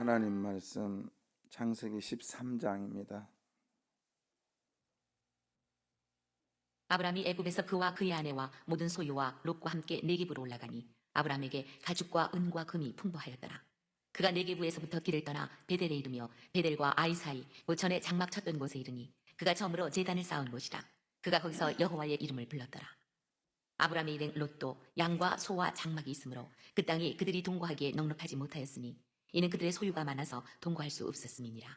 하나님 말씀 창세기 13장입니다. 아브라함이 애굽에서 그와 그의 아내와 모든 소유와 롯과 함께 네겝으로 올라가니 아브라함에게 가죽과 은과 금이 풍부하였더라. 그가 네겝에서부터 길을 떠나 베델에 이르며 베델과 아이 사이 곧 전에 장막 쳤던 곳에 이르니 그가 처음으로 제단을 쌓은 곳이라. 그가 거기서 여호와의 이름을 불렀더라. 아브라함의 일행 롯도 양과 소와 장막이 있으므로 그 땅이 그들이 동거하기에 넉넉하지 못하였으니 이는 그들의 소유가 많아서 동거할 수 없었음이니라.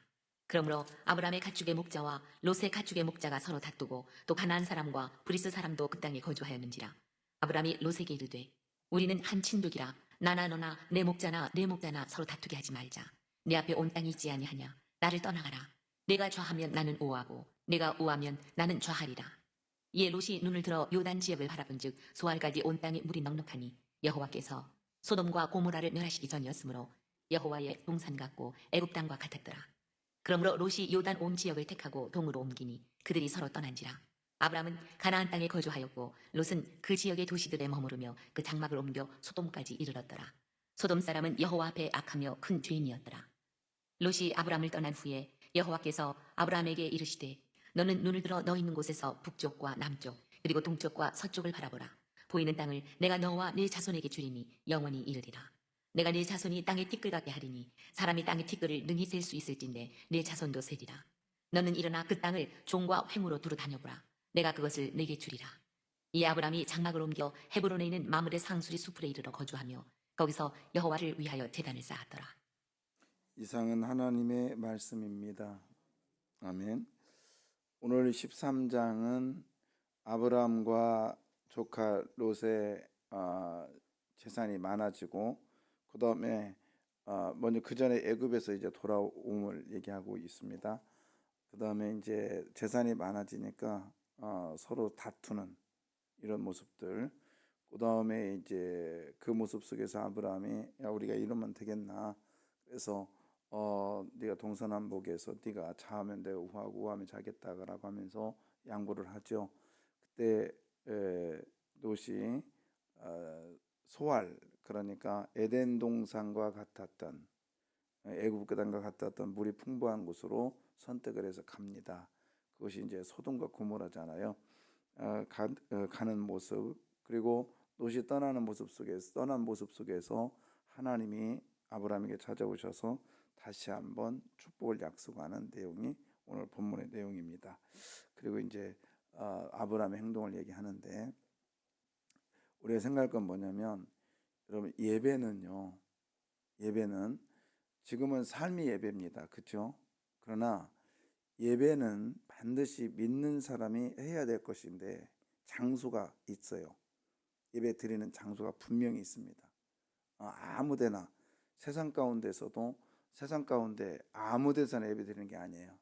그러므로 아브라함의 가축의 목자와 롯의 가축의 목자가 서로 다투고 또 가나안 사람과 브리스 사람도 그 땅에 거주하였는지라. 아브라함이 롯에게 이르되 우리는 한 친족이라 나나 너나 내 목자나 내 목자나 서로 다투게 하지 말자. 내 앞에 온 땅이 있지 아니하냐? 나를 떠나가라. 내가 좌하면 나는 우하고 내가 우하면 나는 좌하리라. 이에 롯이 눈을 들어 요단 지역을 바라본즉 소알까지 온 땅에 물이 넉넉하니 여호와께서 소돔과 고모라를 멸하시기 전이었으므로 여호와의 동산 같고 애굽 땅과 같았더라 그러므로 롯이 요단 온 지역을 택하고 동으로 옮기니 그들이 서로 떠난지라. 아브라함은 가나안 땅에 거주하였고 롯은 그 지역의 도시들에 머무르며 그 장막을 옮겨 소돔까지 이르렀더라. 소돔 사람은 여호와 앞에 악하며 큰 죄인이었더라. 롯이 아브라함을 떠난 후에 여호와께서 아브라함에게 이르시되 너는 눈을 들어 너 있는 곳에서 북쪽과 남쪽 그리고 동쪽과 서쪽을 바라보라. 보이는 땅을 내가 너와 네 자손에게 주리니 영원히 이르리라. 내가 네 자손이 땅에 티끌 같게 하리니 사람이 땅에 티끌을 능히 셀 수 있을진데 네 자손도 세리라. 너는 일어나 그 땅을 종과 횡으로 두루 다녀보라. 내가 그것을 내게 주리라. 이 아브람이 장막을 옮겨 헤브론에 있는 마물의 상수리 숲에 이르러 거주하며 거기서 여호와를 위하여 제단을 쌓았더라. 이상은 하나님의 말씀입니다. 아멘. 오늘 13장은 아브라함과 조카 롯의 어, 재산이 많아지고 그 다음에 어, 먼저 그 전에 애굽에서 이제 돌아옴을 얘기하고 있습니다. 그 다음에 이제 재산이 많아지니까 어, 서로 다투는 이런 모습들. 그 다음에 이제 그 모습 속에서 아브라함이 야 우리가 이러면 되겠나. 그래서 어 네가 동서남북에서 네가 자하면 내가 우하고 우하면 자겠다라고 하면서 양보를 하죠. 그때 에, 롯이 어, 소알 그러니까 에덴 동산과 같았던 애굽 땅과 같았던 물이 풍부한 곳으로 선택을 해서 갑니다. 그것이 이제 소돔과 고모라잖아요. 어, 가, 어, 가는 모습 그리고 롯이 떠나는 모습 속에서 떠난 모습 속에서 하나님이 아브라함에게 찾아오셔서 다시 한번 축복을 약속하는 내용이 오늘 본문의 내용입니다. 그리고 이제 어, 아브라함의 행동을 얘기하는데 우리가 생각할 건 뭐냐면 여러분 예배는요. 예배는 지금은 삶이 예배입니다. 그렇죠? 그러나 예배는 반드시 믿는 사람이 해야 될 것인데 장소가 있어요. 예배 드리는 장소가 분명히 있습니다. 어, 아무데나 세상 가운데서도 세상 가운데 아무데서나 예배 드리는 게 아니에요.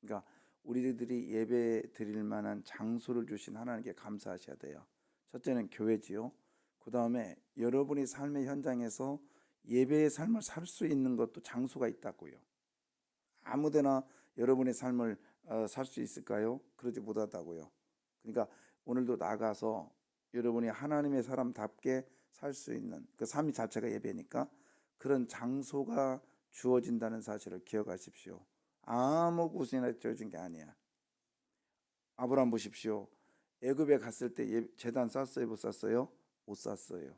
그러니까 우리들이 예배 드릴 만한 장소를 주신 하나님께 감사하셔야 돼요. 첫째는 교회지요. 그 다음에 여러분이 삶의 현장에서 예배의 삶을 살 수 있는 것도 장소가 있다고요. 아무데나 여러분의 삶을 어, 살수 있을까요? 그러지 못하다고요. 그러니까 오늘도 나가서 여러분이 하나님의 사람답게 살 수 있는 그삶 자체가 예배니까 그런 장소가 주어진다는 사실을 기억하십시오. 아무 곳이나 주어진 게 아니야. 아브라함 보십시오. 애굽에 갔을 때 예, 재단 쌌어요, 못 쌌어요? 못 쌌어요.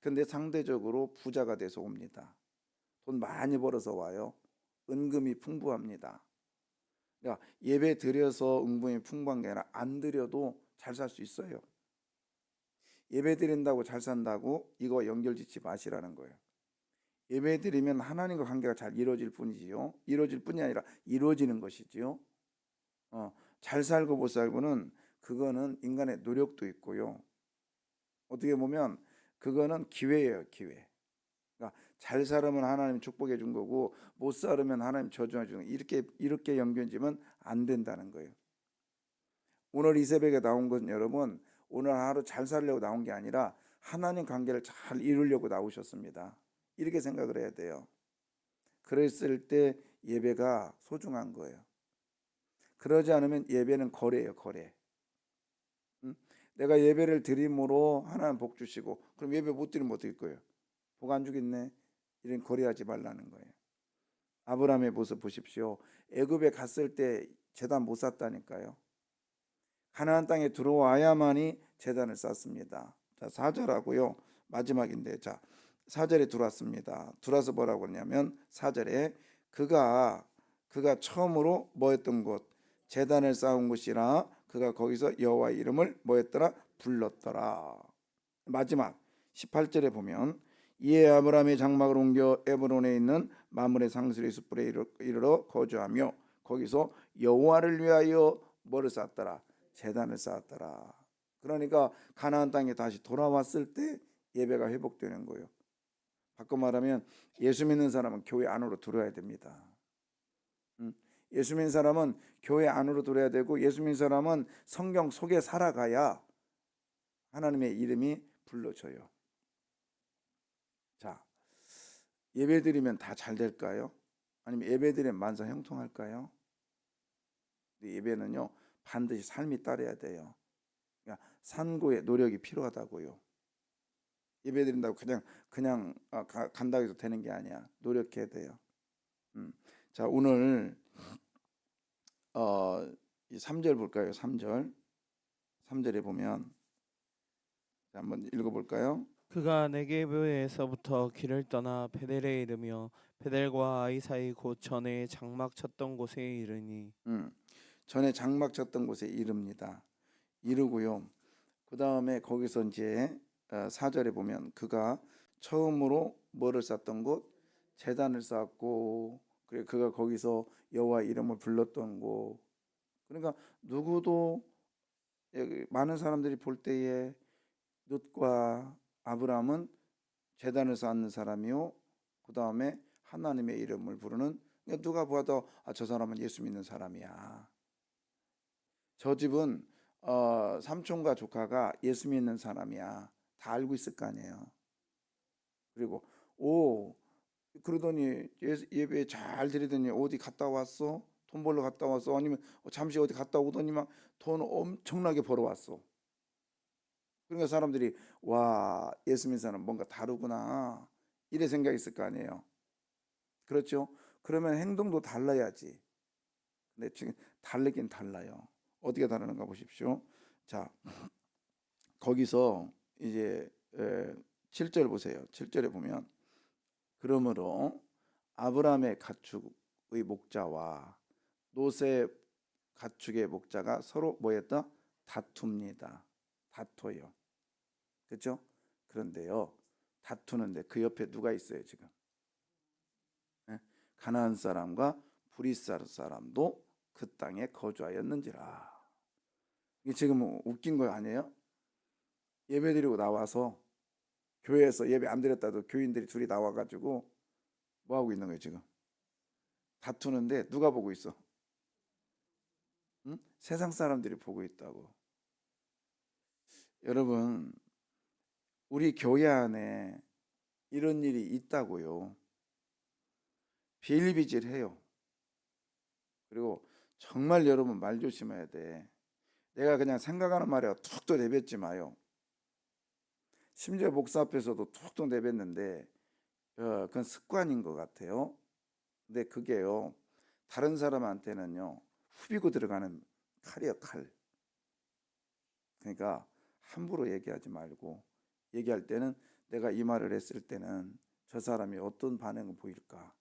근데 상대적으로 부자가 돼서 옵니다. 돈 많이 벌어서 와요. 은금이 풍부합니다. 그러니까 예배 드려서 은금이 풍부한 게 아니라 안 드려도 잘 살 수 있어요. 예배 드린다고 잘 산다고 이거 연결짓지 마시라는 거예요. 예배 드리면 하나님과 관계가 잘 이루어질 뿐이지요. 이루어질 뿐이 아니라 이루어지는 것이지요. 어, 잘 살고 못 살고는 그거는 인간의 노력도 있고요. 어떻게 보면 그거는 기회예요, 기회. 그러니까 잘 살으면 하나님 축복해 준 거고 못 살으면 하나님 저주해 주는 거. 이렇게 이렇게 연결지면 안 된다는 거예요. 오늘 이 새벽에 나온 건 여러분 오늘 하루 잘 살려고 나온 게 아니라 하나님 관계를 잘 이루려고 나오셨습니다. 이렇게 생각을 해야 돼요. 그랬을 때 예배가 소중한 거예요. 그러지 않으면 예배는 거래예요, 거래. 응? 내가 예배를 드림으로 하나님 복 주시고 그럼 예배 못 드리면 어떻게 거예요? 복 안 주겠네. 이런 거래하지 말라는 거예요. 아브라함의 모습 보십시오. 애굽에 갔을 때 제단 못 쌌다니까요. 가나안 땅에 들어와야만이 제단을 쌓습니다. 자, 4절하고요. 마지막인데 자, 4절에 들어왔습니다. 들어와서 뭐라고 하냐면 4절에 그가 그가 처음으로 뭐했던 곳 제단을 쌓은 곳이라 그가 거기서 여호와 이름을 뭐했더라 불렀더라. 마지막 18절에 보면 이에 아브라함이 장막을 옮겨 에브론에 있는 마물의 상수리 숲불에 이르- 이르러 거주하며 거기서 여호와를 위하여 뭐를 쌓았더라 제단을 쌓았더라. 그러니까 가나안 땅에 다시 돌아왔을 때 예배가 회복되는 거예요. 바꿔 말하면 예수 믿는 사람은 교회 안으로 들어야 됩니다. 음, 예수 믿는 사람은 교회 안으로 들어야 되고 예수 믿는 사람은 성경 속에 살아가야 하나님의 이름이 불러져요. 자, 예배 드리면 다 잘 될까요? 아니면 예배 드리면 만사 형통할까요? 근데 예배는요 반드시 삶이 따라야 돼요. 그러니까 산고의 노력이 필요하다고요. 예배 드린다고 그냥 그냥 아, 가- 간다고 해서 되는 게 아니야. 노력해야 돼요. 음. 자 오늘 어, 이 3절 볼까요? 3절 3절에 보면 자, 한번 읽어 볼까요? 그가 네게브에서부터 길을 떠나 베델에 이르며 베델과 아이 사이 곧 전에 장막 쳤던 곳에 이르니 음, 전에 장막 쳤던 곳에 이릅니다. 이르고요. 그 다음에 거기서 이제 어, 4절에 보면 그가 처음으로 뭐를 쌓던 곳 재단을 쌓았고 그래 그가 거기서 여호와 이름을 불렀던 곳 그러니까 누구도 많은 사람들이 볼 때에 룻과 아브라함은 재단을 쌓는 사람이요 그 다음에 하나님의 이름을 부르는 그러니까 누가 봐도 아, 저 사람은 예수 믿는 사람이야. 저 집은 어, 삼촌과 조카가 예수 믿는 사람이야. 다 알고 있을 거 아니에요. 그리고 오 그러더니 예- 예배 잘 드리더니 어디 갔다 왔어? 돈 벌러 갔다 왔어? 아니면 잠시 어디 갔다 오더니만 돈 엄청나게 벌어 왔어. 그러니까 사람들이 와 예수 믿는 사람 뭔가 다르구나 이래 생각했을 거 아니에요. 그렇죠? 그러면 행동도 달라야지. 근데 지금 다르긴 달라요. 어디가 다르는가 보십시오. 자, 거기서 이제 7절 보세요. 7절에 보면 그러므로 아브라함의 가축의 목자와 롯의 가축의 목자가 서로 뭐였다? 다툽니다. 다퉈요. 그렇죠? 그런데요. 다투는데 그 옆에 누가 있어요, 지금? 예? 가나안 사람과 브리스 사람도 그 땅에 거주하였는지라. 이게 지금 웃긴 거 아니에요? 예배 드리고 나와서 교회에서 예배 안 드렸다도 교인들이 둘이 나와가지고 뭐 하고 있는 거예요 지금? 다투는데 누가 보고 있어? 응? 세상 사람들이 보고 있다고. 여러분, 우리 교회 안에 이런 일이 있다고요. 비일비질해요. 그리고 정말 여러분 말 조심해야 돼. 내가 그냥 생각하는 말에 툭툭 내뱉지 마요. 심지어 목사 앞에서도 툭툭 내뱉는데 어, 그건 습관인 것 같아요. 근데 그게요 다른 사람한테는요 후비고 들어가는 칼이요 칼. 그러니까 함부로 얘기하지 말고 얘기할 때는 내가 이 말을 했을 때는 저 사람이 어떤 반응을 보일까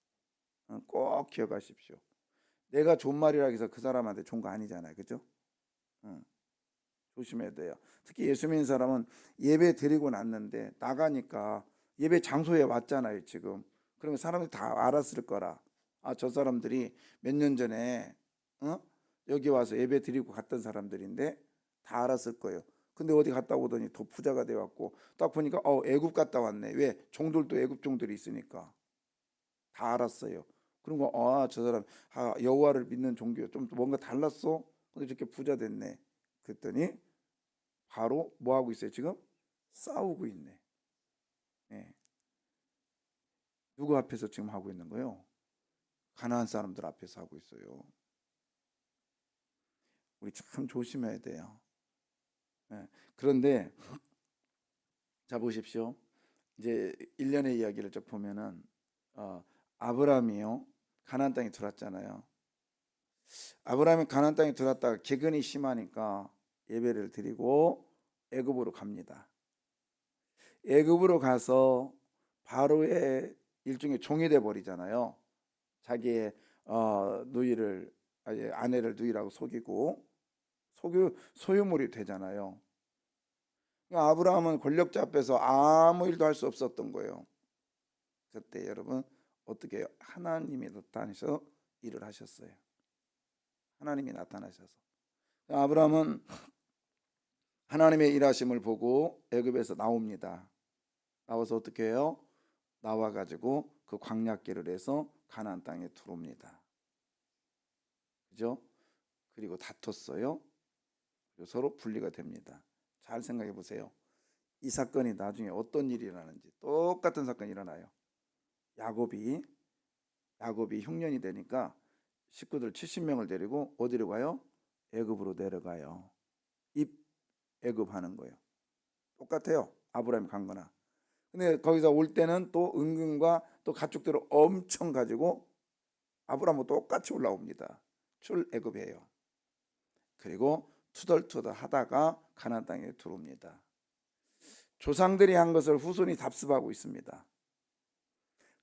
어, 꼭 기억하십시오. 내가 좋은 말이라 해서 그 사람한테 좋은 거 아니잖아요, 그죠? 응. 조심해야 돼요. 특히 예수 믿는 사람은 예배 드리고 났는데 나가니까 예배 장소에 왔잖아요, 지금. 그러면 사람들이 다 알았을 거라. 아, 저 사람들이 몇 년 전에 어? 여기 와서 예배 드리고 갔던 사람들인데 다 알았을 거예요. 근데 어디 갔다 오더니 더 부자가 돼 왔고 딱 보니까 어 애굽 갔다 왔네. 왜? 종들도 애굽 종들이 있으니까 다 알았어요. 그런 거 아 저 사람 아, 여호와를 믿는 종교 좀 뭔가 달랐어. 근데 저렇게 부자 됐네. 그랬더니 바로 뭐 하고 있어요 지금 싸우고 있네. 예. 누구 앞에서 지금 하고 있는 거요? 가나안 사람들 앞에서 하고 있어요. 우리 참 조심해야 돼요. 예. 그런데 자 보십시오. 이제 일련의 이야기를 쭉 보면은 어, 아브라함이요 가나안 땅에 들어왔잖아요. 아브라함이 가나안 땅에 들어왔다가 기근이 심하니까 예배를 드리고 애굽으로 갑니다. 애굽으로 가서 바로의 일종의 종이 돼 버리잖아요. 자기의 어, 누이를 아내를 누이라고 속이고 소유 소유물이 되잖아요. 그러니까 아브라함은 권력자 앞에서 아무 일도 할 수 없었던 거예요. 그때 여러분 어떻게? 하나님이 나타나셔서 일을 하셨어요. 하나님이 나타나셔서 아브라함은 하나님의 일하심을 보고 애굽에서 나옵니다. 나와서 어떻게 해요? 나와 가지고 그 광약길을 해서 가나안 땅에 들어옵니다. 그죠? 그리고 다퉜어요. 그리고 서로 분리가 됩니다. 잘 생각해 보세요. 이 사건이 나중에 어떤 일이 일어나는지 똑같은 사건이 일어나요. 야곱이 야곱이 흉년이 되니까 식구들 70명을 데리고 어디로 가요? 애굽으로 내려가요. 입 애굽하는 거예요. 똑같아요. 아브라함이 간 거나. 근데 거기서 올 때는 또 은근과 또 가축들을 엄청 가지고 아브라함과 똑같이 올라옵니다. 출애굽이에요. 그리고 투덜투덜 하다가 가나안 땅에 들어옵니다. 조상들이 한 것을 후손이 답습하고 있습니다.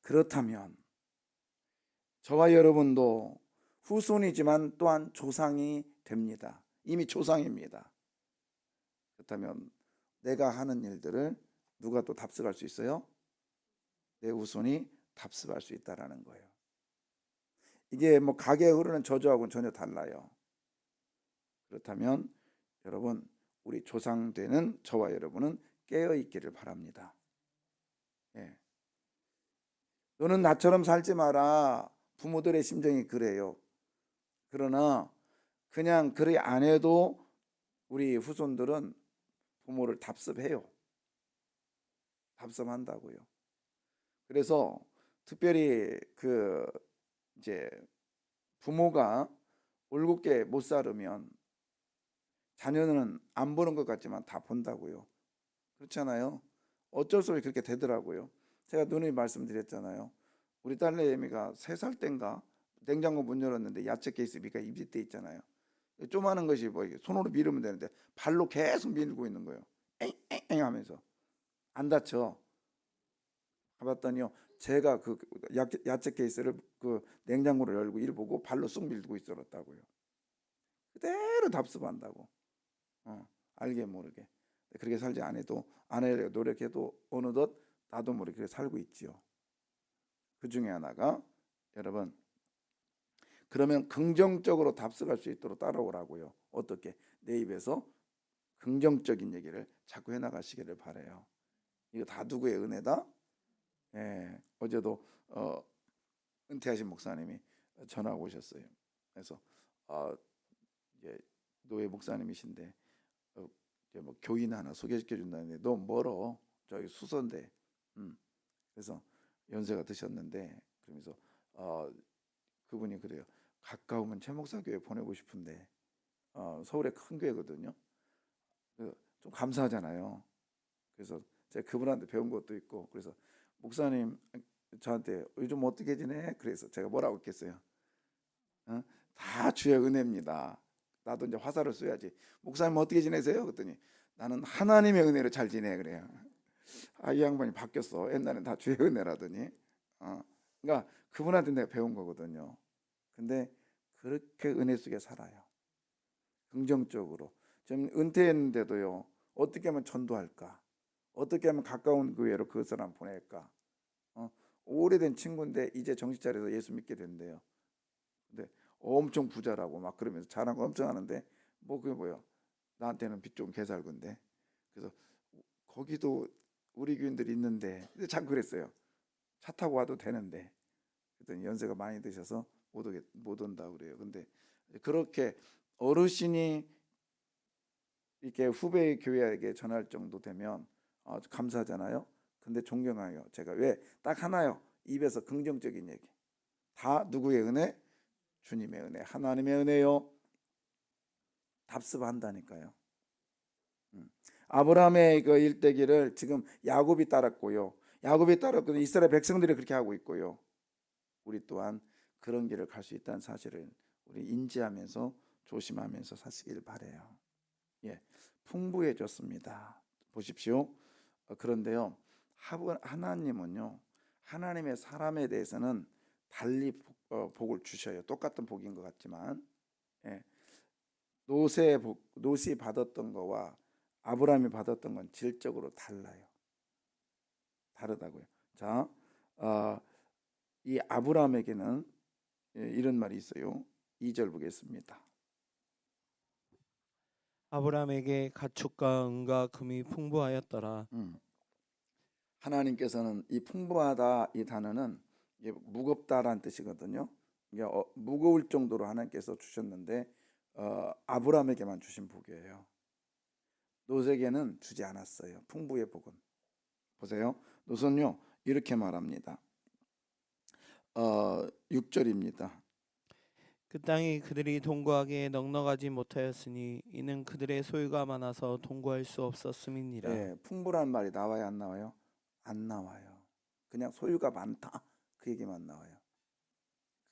그렇다면 저와 여러분도 후손이지만 또한 조상이 됩니다. 이미 조상입니다. 그렇다면 내가 하는 일들을 누가 또 답습할 수 있어요? 내 후손이 답습할 수 있다라는 거예요. 이게 뭐 가게에 흐르는 저주하고는 전혀 달라요. 그렇다면 여러분 우리 조상 되는 저와 여러분은 깨어 있기를 바랍니다. 예. 너는 나처럼 살지 마라. 부모들의 심정이 그래요. 그러나 그냥 그리 안 해도 우리 후손들은 부모를 답습해요. 답습한다고요. 그래서 특별히 그 이제 부모가 올곧게 못 살으면 자녀는 안 보는 것 같지만 다 본다고요. 그렇잖아요. 어쩔 수 없이 그렇게 되더라고요. 제가 누누이 말씀드렸잖아요. 우리 딸내미가 세 살 땐가 냉장고 문 열었는데 야채 케이스 밑에 입이 때 있잖아요. 조그마한 것이 뭐 손으로 밀으면 되는데 발로 계속 밀고 있는 거예요. 엥엥엥 하면서 안 다쳐. 가봤더니요. 제가 그 야- 야채 케이스를 그 냉장고를 열고 일 보고 발로 쑥 밀고 있었다고요. 그대로 답습한다고. 어, 알게 모르게. 그렇게 살지 않아도 안 하려고 노력해도 어느덧 나도 모르게 살고 있지요. 그 중에 하나가 여러분 그러면 긍정적으로 답습할 수 있도록 따라오라고요. 어떻게 내 입에서 긍정적인 얘기를 자꾸 해나가시기를 바래요. 이거 다 누구의 은혜다? 예, 어제도 어, 은퇴하신 목사님이 전화 오셨어요. 그래서 어, 이제 노예 목사님이신데 어, 뭐 교인 하나 소개시켜 준다는데 너 멀어 저기 수선대. 음. 그래서 연세가 드셨는데 그러면서 어, 그분이 그래요. 가까우면 최 목사 교회 보내고 싶은데 어, 서울에 큰 교회거든요. 그래서 좀 감사하잖아요. 그래서 제가 그분한테 배운 것도 있고 그래서 목사님 저한테 요즘 어떻게 지내? 그래서 제가 뭐라고 했겠어요? 어? 다 주의 은혜입니다. 나도 이제 화살을 쏘야지. 목사님 어떻게 지내세요? 그랬더니 나는 하나님의 은혜로 잘 지내 그래요. 아 이 양반이 바뀌었어. 옛날엔 다 주의 은혜라더니. 어. 그러니까 그분한테 내가 배운 거거든요. 근데 그렇게 은혜 속에 살아요. 긍정적으로. 좀 은퇴했는데도요. 어떻게 하면 전도할까? 어떻게 하면 가까운 교회로 그 사람 보낼까? 어, 오래된 친구인데 이제 정신 차려서 예수 믿게 된대요. 근데 엄청 부자라고 막 그러면서 자랑 엄청 하는데 뭐 그게 뭐야? 나한테는 빚 좀 개살군데. 그래서 거기도 우리 교인들이 있는데 자꾸 그랬어요. 차 타고 와도 되는데. 그랬더니 연세가 많이 드셔서 못 오게 못 온다 그래요. 근데 그렇게 어르신이 이렇게 후배 교회에게 전할 정도 되면 어, 감사하잖아요. 근데 존경해요. 제가 왜 딱 하나요. 입에서 긍정적인 얘기. 다 누구의 은혜? 주님의 은혜, 하나님의 은혜요. 답습한다니까요. 음. 아브라함의 그 일대기를 지금 야곱이 따랐고요. 야곱이 따랐고 이스라엘 백성들이 그렇게 하고 있고요. 우리 또한 그런 길을 갈 수 있다는 사실을 우리 인지하면서 조심하면서 사시길 바래요. 예, 풍부해졌습니다. 보십시오. 어, 그런데요, 하나님은요, 하나님의 사람에 대해서는 달리 복, 어, 복을 주셔요. 똑같은 복인 것 같지만, 예, 노세 복, 노시 받았던 거와 아브라함이 받았던 건 질적으로 달라요. 다르다고요. 자, 어, 이 아브라함에게는 예, 이런 말이 있어요. 2절 보겠습니다. 아브라함에게 가축과 은과 금이 풍부하였더라. 음. 하나님께서는 이 풍부하다 이 단어는 무겁다라는 뜻이거든요. 이게 어, 무거울 정도로 하나님께서 주셨는데 어, 아브라함에게만 주신 복이에요. 노색에는 주지 않았어요. 풍부의 복은 보세요. 노선요 이렇게 말합니다. 어, 6절입니다. 그 땅이 그들이 동거하기에 넉넉하지 못하였으니 이는 그들의 소유가 많아서 동거할 수 없었음이니라. 예, 풍부란 말이 나와요, 안 나와요? 안 나와요. 그냥 소유가 많다 그 얘기만 나와요.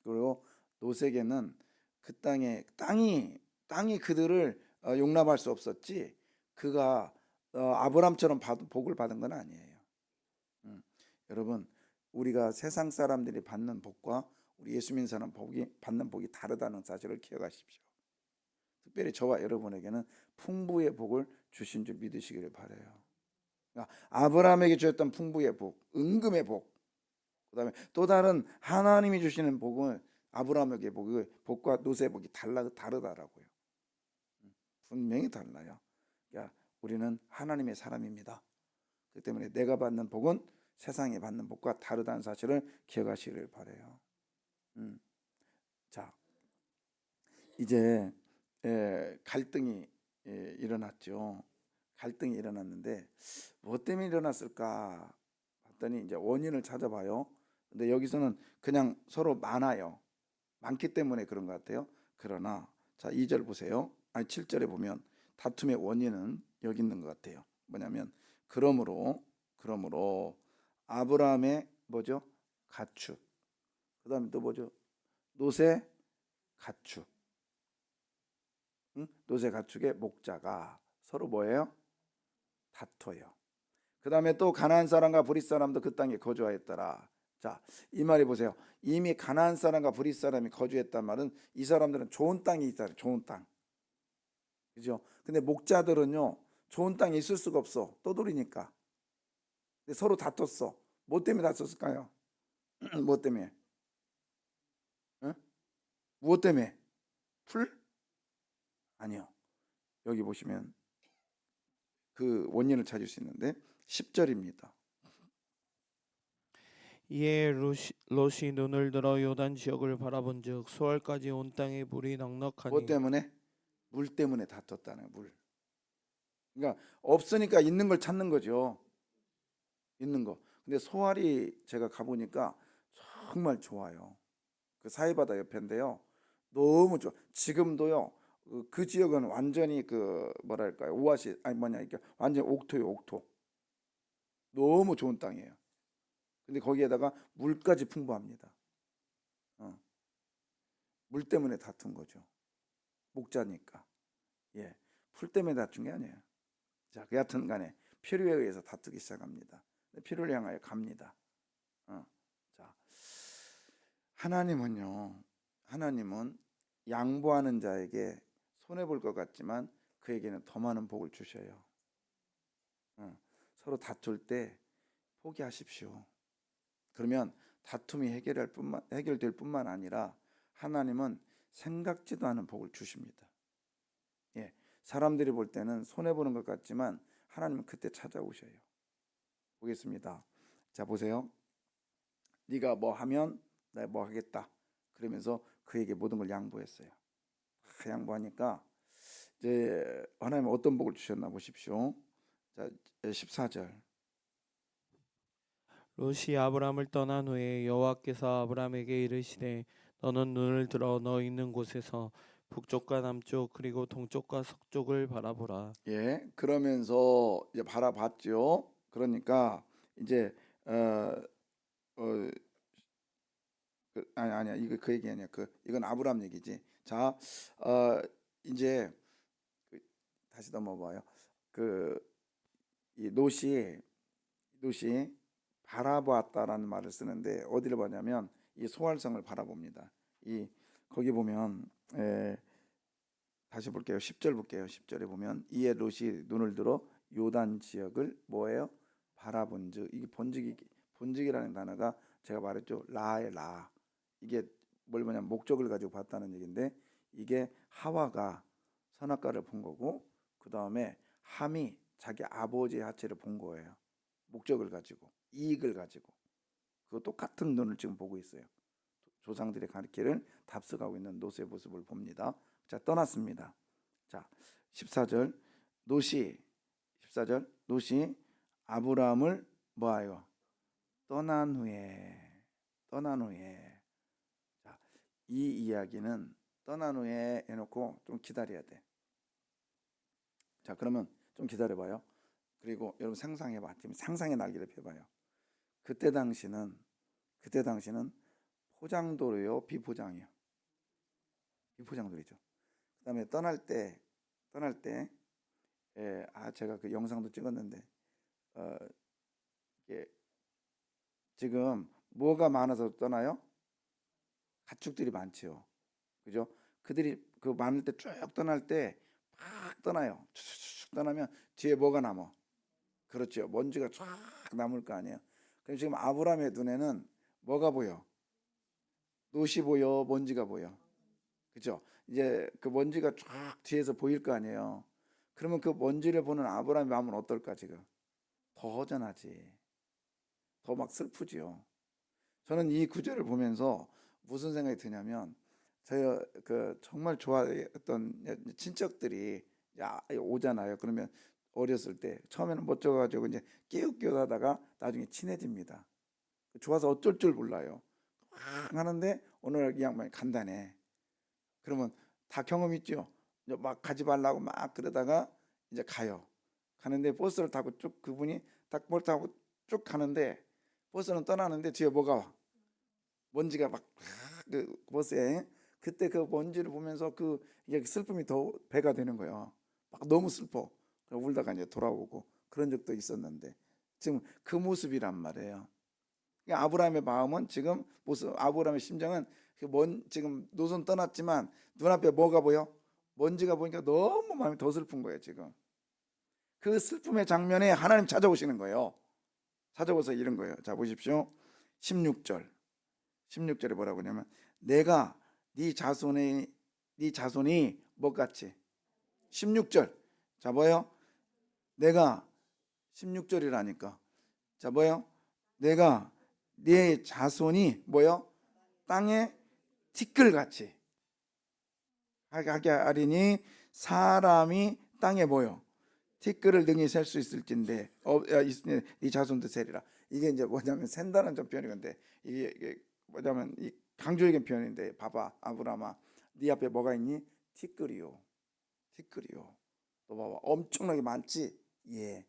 그리고 노색에는 그 땅에 땅이 땅이 그들을 어, 용납할 수 없었지 그가 어, 아브람처럼 받, 복을 받은 건 아니에요. 음, 여러분 우리가 세상 사람들이 받는 복과 우리 예수 믿는 사람 복이 받는 복이 다르다는 사실을 기억하십시오. 특별히 저와 여러분에게는 풍부의 복을 주신 줄 믿으시기를 바래요. 그러니까 아브라함에게 주셨던 풍부의 복, 은금의 복, 그다음에 또 다른 하나님이 주시는 복은 아브라함에게 복의 복과 노세의 복이 달라 다르다라고요. 음, 분명히 달라요. 그러니까 우리는 하나님의 사람입니다. 그 때문에 내가 받는 복은 세상에 받는 복과 다르다는 사실을 기억하시기를 바래요. 음. 자, 이제 에, 갈등이 에, 일어났죠. 갈등이 일어났는데 무엇 때문에 일어났을까 봤더니 이제 원인을 찾아봐요. 근데 여기서는 그냥 서로 많아요. 많기 때문에 그런 것 같아요. 그러나 자 2절 보세요. 아니 7절에 보면 다툼의 원인은 여기 있는 것 같아요. 뭐냐면 그러므로 그러므로 아브라함의 뭐죠? 가축. 그 다음에 또 뭐죠? 노세 가축. 응? 노세 가축의 목자가 서로 뭐예요? 다퉈요. 그 다음에 또 가나안 사람과 브릿 사람도 그 땅에 거주하였더라. 자, 이 말이 보세요. 이미 가나안 사람과 브릿 사람이 거주했단 말은 이 사람들은 좋은 땅이 있다. 좋은 땅. 그죠? 근데 목자들은요, 좋은 땅에 있을 수가 없어. 떠돌이니까. 근데 서로 다퉜어. 뭐 때문에 다퉜을까요? 뭐 때문에? 응? 무엇 때문에? 풀? 아니요. 여기 보시면 그 원인을 찾을 수 있는데 10절입니다. 이에 롯이, 롯이 눈을 들어 요단 지역을 바라본즉 소알까지 온 땅에 물이 넉넉하니 뭐 때문에? 물 때문에 다퉜다는 물. 그러니까 없으니까 있는 걸 찾는 거죠. 있는 거. 근데 소알이 제가 가보니까 정말 좋아요. 그 사이바다 옆인데요. 너무 좋아. 지금도요. 그, 그 지역은 완전히 그 뭐랄까요 오아시 아니 뭐냐 이게 완전 옥토요 옥토. 너무 좋은 땅이에요. 근데 거기에다가 물까지 풍부합니다. 어. 물 때문에 다툰 거죠. 목자니까. 예. 풀 때문에 다툰 게 아니에요. 자, 그 여하튼 간에 필요에 의해서 다투기 시작합니다. 필요를 향하여 갑니다. 어. 자. 하나님은요. 하나님은 양보하는 자에게 손해 볼 것 같지만 그에게는 더 많은 복을 주셔요. 어. 서로 다툴 때 포기하십시오. 그러면 다툼이 해결할 뿐만 해결될 뿐만 아니라 하나님은 생각지도 않은 복을 주십니다. 예, 사람들이 볼 때는 손해 보는 것 같지만 하나님은 그때 찾아오셔요. 보겠습니다. 자 보세요. 네가 뭐 하면 내가 뭐 하겠다. 그러면서 그에게 모든 걸 양보했어요. 다 양보하니까 이제 하나님 어떤 복을 주셨나 보십시오. 자 14절. 롯이 아브람을 떠난 후에 여호와께서 아브람에게 이르시되 너는 눈을 들어 너 있는 곳에서 북쪽과 남쪽 그리고 동쪽과 서쪽을 바라보라. 예, 그러면서 이제 바라봤죠. 그러니까 이제 어, 어, 그, 아니 아니야. 이거 그 얘기 아니야. 그 이건 아브람 얘기지. 자 어, 이제 그, 다시 넘어봐요. 그이 노시 노시 바라보았다라는 말을 쓰는데 어디를 보냐면 이 소활성을 바라봅니다. 이 거기 보면 에, 다시 볼게요. 10절 볼게요. 10절에 보면 이에 롯이 눈을 들어 요단 지역을 뭐예요 바라본즉 이게 본직이 본직이라는 단어가 제가 말했죠. 라의 라. 이게 뭘 뭐냐면 목적을 가지고 봤다는 얘기인데 이게 하와가 선악과를 본 거고 그 다음에 함이 자기 아버지의 하체를 본 거예요. 목적을 가지고 이익을 가지고. 그 똑같은 눈을 지금 보고 있어요. 조상들의 가르치를 답습하고 있는 노스의 모습을 봅니다. 자 떠났습니다. 자 14절 노시 14절 노시 아브라함을 뭐하여 떠난 후에 떠난 후에 자, 이 이야기는 떠난 후에 해놓고 좀 기다려야 돼. 자 그러면 좀 기다려봐요. 그리고 여러분 상상해봐. 지금 상상의 날개를 펴봐요. 그때 당시는 그때 당시는 포장도로요, 비포장이요. 비포장도리죠. 그다음에 떠날 때 떠날 때 예, 아 제가 그 영상도 찍었는데 어 이게 지금 뭐가 많아서 떠나요? 가축들이 많지요. 그죠? 그들이 그 많을 때 쭉 떠날 때 막 떠나요. 쭉 떠나면 뒤에 뭐가 남아? 그렇죠. 먼지가 쫙 남을 거 아니에요. 그럼 지금 아브라함의 눈에는 뭐가 보여? 노시 보여, 먼지가 보여. 그죠? 이제 그 먼지가 쫙 뒤에서 보일 거 아니에요. 그러면 그 먼지를 보는 아브라함의 마음은 어떨까 지금? 더 허전하지. 더 막 슬프지요. 저는 이 구절을 보면서 무슨 생각이 드냐면 저희 그 정말 좋아했던 친척들이 야 오잖아요. 그러면 어렸을 때 처음에는 멋져가지고 이제 끼웃끼웃 하다가 나중에 친해집니다. 좋아서 어쩔 줄 몰라요. 막 하는데 오늘 이 양반이 간단해. 그러면 다 경험 있죠. 막 가지 말라고 막 그러다가 이제 가요. 가는데 버스를 타고 쭉 그분이 딱 버스 타고 쭉 가는데 버스는 떠나는데 뒤에 뭐가 와? 먼지가 막 그 버스에 그때 그 먼지를 보면서 그 슬픔이 더 배가 되는 거예요. 막 너무 슬퍼. 울다가 이제 돌아오고 그런 적도 있었는데 지금 그 모습이란 말이에요. 그러니까 아브라함의 마음은 지금 모습 아브라함의 심정은 그먼 지금 노선 떠났지만 눈앞에 뭐가 보여? 먼지가 보니까 너무 마음이 더 슬픈 거예요 지금. 그 슬픔의 장면에 하나님 찾아오시는 거예요. 찾아오서 이런 거예요. 자 보십시오. 16절. 16절에 뭐라고 하냐면 내가 네 자손의 네 자손이 뭐같이 16절. 자 뭐요? 내가 16절이라니까. 자 뭐요? 내가 네 자손이 뭐요? 땅에 티끌같이 하게 하리니 사람이 땅에 뭐요? 티끌을 능히 셀수 있을진데 어, 야, 이 자손도 세리라. 이게 이제 뭐냐면 센다는 좀 표현이 건데 이게, 이게 뭐냐면 이 강조적인 표현인데 봐봐 아브라함아 네 앞에 뭐가 있니? 티끌이요. 티끌이요. 너 봐봐 엄청나게 많지? 예.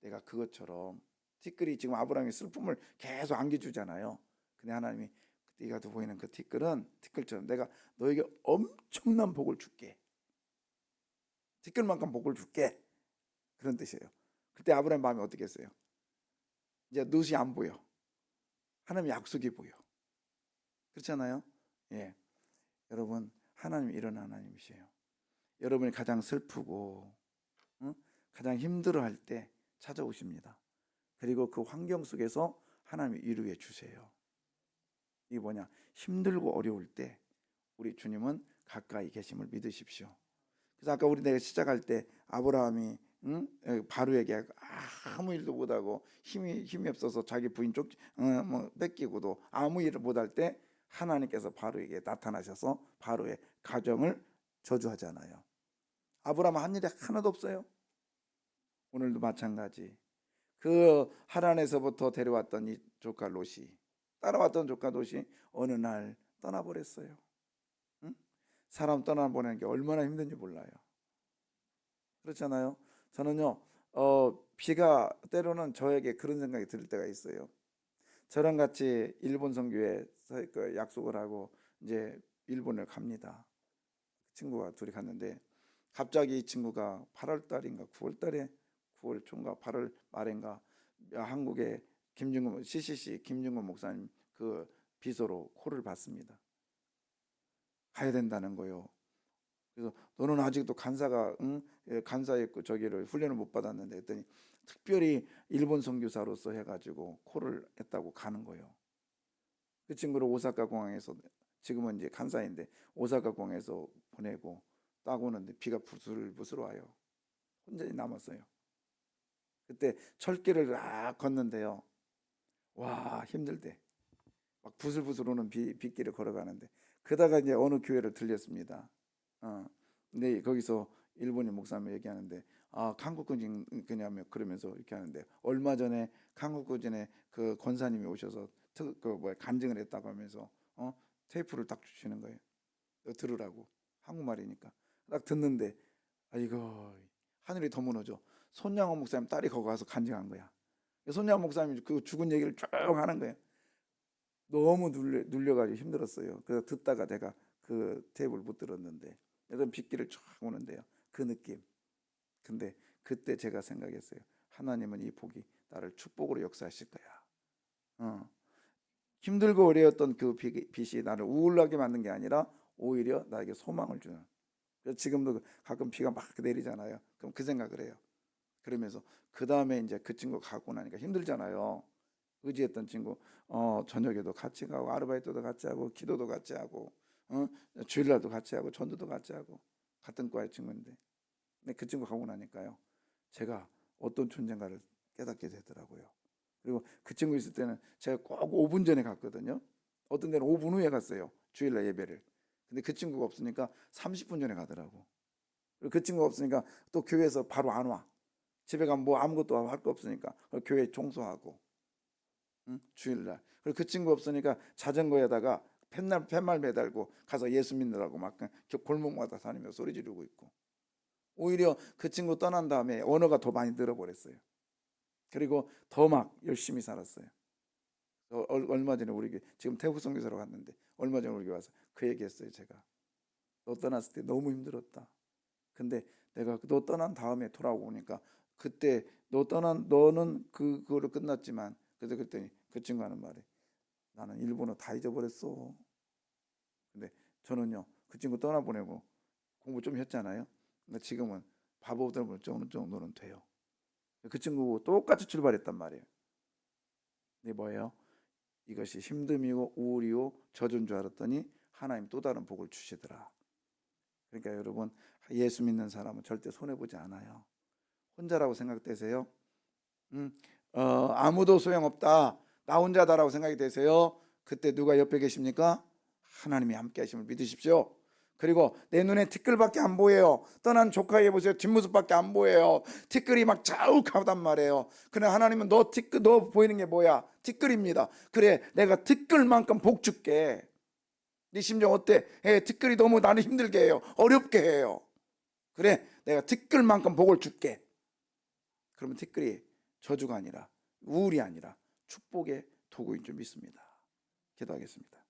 내가 그것처럼 티끌이 지금 아브라함의 슬픔을 계속 안겨주잖아요. 근데 하나님이 네가 도 보이는 그 티끌은 티끌처럼 내가 너에게 엄청난 복을 줄게. 티끌만큼 복을 줄게. 그런 뜻이에요. 그때 아브라함 마음이 어떻게 했어요? 이제 눈이 안 보여. 하나님 약속이 보여. 그렇잖아요. 예, 여러분 하나님 이런 하나님이세요. 여러분이 가장 슬프고 응? 가장 힘들어 할 때 찾아오십니다. 그리고 그 환경 속에서 하나님이 위로해 주세요. 이게 뭐냐? 힘들고 어려울 때 우리 주님은 가까이 계심을 믿으십시오. 그래서 아까 우리 내가 시작할 때 아브라함이 응? 에, 바로에게 아무 일도 못하고 힘이 힘이 없어서 자기 부인 쪽 어, 뭐 뺏기고도 아무 일을 못할 때 하나님께서 바로에게 나타나셔서 바로의 가정을 저주하잖아요. 아브라함 한 일이 하나도 없어요. 오늘도 마찬가지. 그 하란에서부터 데려왔던 이 조카 롯이 따라왔던 조카 롯이 어느 날 떠나버렸어요. 응? 사람 떠나보내는 게 얼마나 힘든지 몰라요. 그렇잖아요. 저는요, 어, 비가 때로는 저에게 그런 생각이 들 때가 있어요. 저랑 같이 일본 선교에 서- 그 약속을 하고 이제 일본을 갑니다. 친구가 둘이 갔는데 갑자기 이 친구가 8월 달인가 9월 달에 9월 초인가 8월 말인가 한국의 김중근 CCC 김중근 목사님 그 비서로 콜을 받습니다. 가야 된다는 거요. 그래서 너는 아직도 간사가 응? 예, 간사의 그 저기를 훈련을 못 받았는데 했더니 특별히 일본 선교사로서 해가지고 콜을 했다고 가는 거예요. 그 친구를 오사카 공항에서 지금은 이제 간사인데 오사카 공항에서 보내고 딱 오는데 비가 부슬부슬 와요. 혼자 남았어요. 그때 철길을 막 걷는데요. 와 힘들대. 막 부슬부슬 오는 비, 빗길을 걸어가는데 그다가 이제 어느 교회를 들렸습니다. 어. 근데 거기서 일본인 목사님 얘기하는데 아 한국군인 그냐면 그러면서 이렇게 하는데 얼마 전에 한국군인의 그 권사님이 오셔서 특, 그 뭐야 간증을 했다고 하면서 어 테이프를 딱 주시는 거예요. 너 들으라고 한국말이니까 딱 듣는데 아이고 하늘이 더 무너져. 손양호 목사님 딸이 거기 가서 간증한 거야. 손양호 목사님이 그 죽은 얘기를 쭉 하는 거예요. 너무 눌려 눌려가지고 힘들었어요. 그래서 듣다가 내가 그 테이프를 못 들었는데 여튼 빗길을 쫙 오는데요. 그 느낌. 근데 그때 제가 생각했어요. 하나님은 이 복이 나를 축복으로 역사하실 거야. 어. 힘들고 어려웠던 그 비- 빛이 나를 우울하게 만든 게 아니라 오히려 나에게 소망을 주는. 지금도 가끔 비가 막 내리잖아요. 그럼 그 생각을 해요. 그러면서 그 다음에 이제 그 친구 가고 나니까 힘들잖아요. 의지했던 친구 어 저녁에도 같이 가고 아르바이트도 같이 하고 기도도 같이 하고 어? 주일날도 같이 하고 전도도 같이 하고 같은 과의 친구인데. 근데 그 친구 가고 나니까요. 제가 어떤 존재인가를 깨닫게 되더라고요. 그리고 그 친구 있을 때는 제가 꼭 5분 전에 갔거든요. 어떤 데는 5분 후에 갔어요 주일날 예배를. 근데 그 친구가 없으니까 30분 전에 가더라고. 그리고 그 친구가 없으니까 또 교회에서 바로 안 와. 집에 가면 뭐 아무것도 할 거 없으니까 교회 청소하고 응? 주일날. 그리고 그 친구 없으니까 자전거에다가 팻말 팻말 매달고 가서 예수 믿느라고 막 골목마다 다니며 소리 지르고 있고. 오히려 그 친구 떠난 다음에 언어가 더 많이 늘어버렸어요. 그리고 더 막 열심히 살았어요. 어, 얼- 얼마 전에 우리 교- 지금 태국 선교사로 갔는데 얼마 전에 우리 와서 그 얘기했어요. 제가 너 떠났을 때 너무 힘들었다. 근데 내가 너 떠난 다음에 돌아오니까 그때 너 떠난 너는 그 그거를 끝났지만 그래서 그랬더니 그 친구 하는 말이 나는 일본어 다 잊어버렸어. 근데 저는요 그 친구 떠나보내고 공부 좀 했잖아요. 근데 지금은 바보들 어느 정도는 돼요. 그 친구 똑같이 출발했단 말이에요. 근데 뭐예요? 이것이 힘듦이고 우울이고 저준 줄 알았더니 하나님 또 다른 복을 주시더라. 그러니까 여러분 예수 믿는 사람은 절대 손해 보지 않아요. 혼자라고 생각되세요? 음, 어, 아무도 소용없다. 나 혼자다라고 생각이 되세요. 그때 누가 옆에 계십니까? 하나님이 함께 하심을 믿으십시오. 그리고 내 눈에 티끌밖에 안 보여요. 떠난 조카에 보세요. 뒷모습밖에 안 보여요. 티끌이 막 자욱하단 말이에요. 그래 하나님은 너 티끌 너 보이는 게 뭐야? 티끌입니다. 그래 내가 티끌만큼 복 줄게. 네 심정 어때? 에 티끌이 너무 나를 힘들게 해요. 어렵게 해요. 그래 내가 티끌만큼 복을 줄게. 그러면 티끌이 저주가 아니라 우울이 아니라 축복의 도구인 줄 믿습니다. 기도하겠습니다.